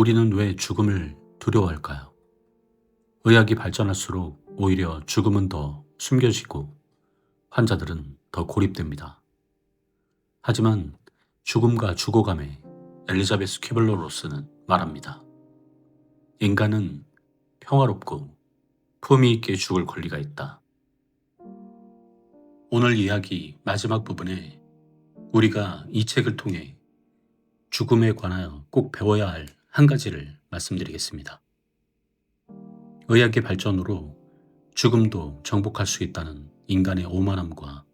우리는 왜 죽음을 두려워할까요? 의학이 발전할수록 오히려 죽음은 더 숨겨지고 환자들은 더 고립됩니다. 하지만 죽음과 죽어감에 엘리자베스 퀴블러 로스는 말합니다. 인간은 평화롭고 품위 있게 죽을 권리가 있다. 오늘 이야기 마지막 부분에 우리가 이 책을 통해 죽음에 관하여 꼭 배워야 할 한 가지를 말씀드리겠습니다. 의학의 발전으로 죽음도 정복할 수 있다는 인간의 오만함과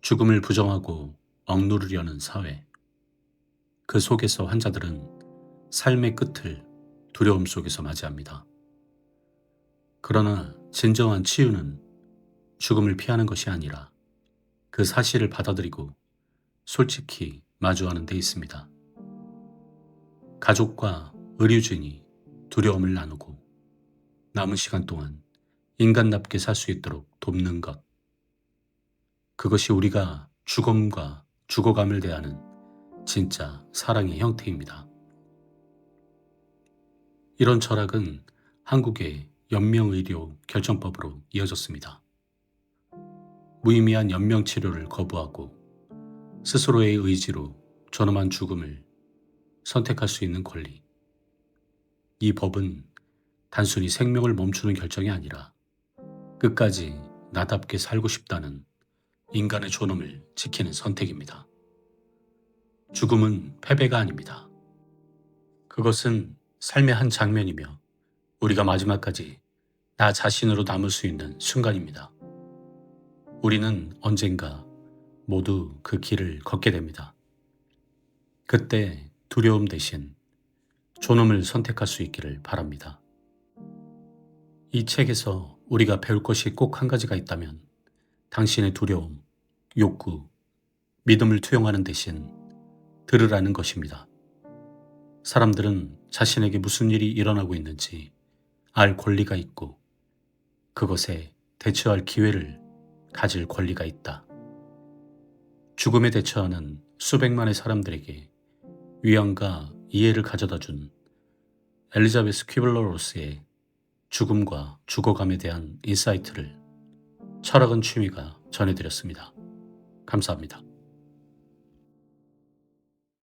죽음을 부정하고 억누르려는 사회. 그 속에서 환자들은 삶의 끝을 두려움 속에서 맞이합니다. 그러나 진정한 치유는 죽음을 피하는 것이 아니라 그 사실을 받아들이고 솔직히 마주하는 데 있습니다. 가족과 의료진이 두려움을 나누고 남은 시간 동안 인간답게 살 수 있도록 돕는 것. 그것이 우리가 죽음과 죽어감을 대하는 진짜 사랑의 형태입니다. 이런 철학은 한국의 연명의료 결정법으로 이어졌습니다. 무의미한 연명치료를 거부하고 스스로의 의지로 존엄한 죽음을 선택할 수 있는 권리. 이 법은 단순히 생명을 멈추는 결정이 아니라 끝까지 나답게 살고 싶다는 인간의 존엄을 지키는 선택입니다. 죽음은 패배가 아닙니다. 그것은 삶의 한 장면이며 우리가 마지막까지 나 자신으로 남을 수 있는 순간입니다. 우리는 언젠가 모두 그 길을 걷게 됩니다. 그때 두려움 대신 존엄을 선택할 수 있기를 바랍니다. 이 책에서 우리가 배울 것이 꼭 한 가지가 있다면 당신의 두려움, 욕구, 믿음을 투영하는 대신 들으라는 것입니다. 사람들은 자신에게 무슨 일이 일어나고 있는지 알 권리가 있고 그것에 대처할 기회를 가질 권리가 있다. 죽음에 대처하는 수백만의 사람들에게 위안과 이해를 가져다 준 엘리자베스 퀴블러로스의 죽음과 죽어감에 대한 인사이트를 철학은 취미가 전해드렸습니다. 감사합니다.